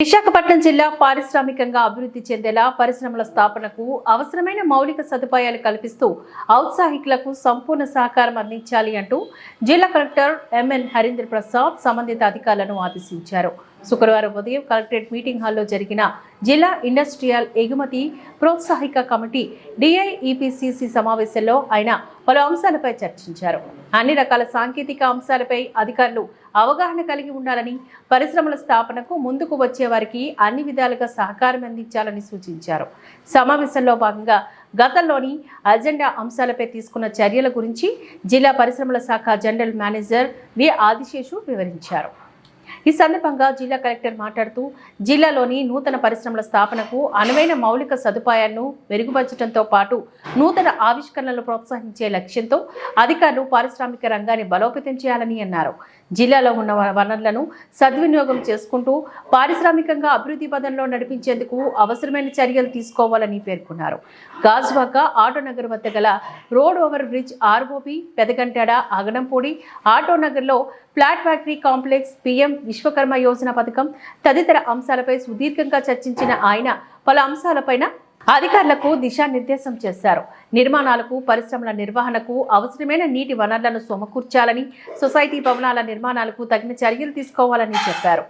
విశాఖపట్నం జిల్లా పారిశ్రామికంగా అభివృద్ధి చెందేలా పరిశ్రమల స్థాపనకు అవసరమైన మౌలిక సదుపాయాలు కల్పిస్తూ ఔత్సాహికులకు సంపూర్ణ సహకారం అందించాలి అంటూ జిల్లా కలెక్టర్ ఎంఎన్ హరీంద్ర ప్రసాద్ సంబంధిత అధికారులను ఆదేశించారు. శుక్రవారం ఉదయం కలెక్టరేట్ మీటింగ్ హాల్లో జరిగిన జిల్లా ఇండస్ట్రియల్ ఎగుమతి ప్రోత్సాహిక కమిటీ డిఐఈపిసిసి సమావేశంలో ఆయన పలు అంశాలపై చర్చించారు. అన్ని రకాల సాంకేతిక అంశాలపై అధికారులు అవగాహన కలిగి ఉండాలని పరిశ్రమల స్థాపనకు ముందుకు వచ్చే వారికి అన్ని విధాలుగా సహకారం అందించాలని సూచించారు. సమావేశంలో భాగంగా గతంలోని అజెండా అంశాలపై తీసుకున్న చర్యల గురించి జిల్లా పరిశ్రమల శాఖ జనరల్ మేనేజర్ వి. ఆదిశేషు వివరించారు. ఈ సందర్భంగా జిల్లా కలెక్టర్ మాట్లాడుతూ జిల్లాలోని నూతన పరిశ్రమల స్థాపనకు అనువైన మౌలిక సదుపాయాలను మెరుగుపరచడంతో పాటు నూతన ఆవిష్కరణలు ప్రోత్సహించే లక్ష్యంతో అధికారులు పారిశ్రామిక రంగాన్ని బలోపేతం చేయాలని అన్నారు. జిల్లాలో ఉన్న వనరులను సద్వినియోగం చేసుకుంటూ పారిశ్రామికంగా అభివృద్ధి పదంలో నడిపించేందుకు అవసరమైన చర్యలు తీసుకోవాలని పేర్కొన్నారు. గాజువాక ఆటో నగర్ వద్ద గల road over bridge ROB Pedagantada Aganampudi auto నగర్లో flat factory complex PM Vishwakarma Yojana పథకం తదితర అంశాలపై సుదీర్ఘంగా చర్చించిన ఆయన పలు అంశాలపైన అధికారులకు దిశానిర్దేశం చేశారు. నిర్మాణాలకు పరిశ్రమల నిర్వహణకు అవసరమైన నీటి వనరులను సమకూర్చాలని సొసైటీ భవనాల నిర్మాణాలకు తగిన చర్యలు తీసుకోవాలని చెప్పారు.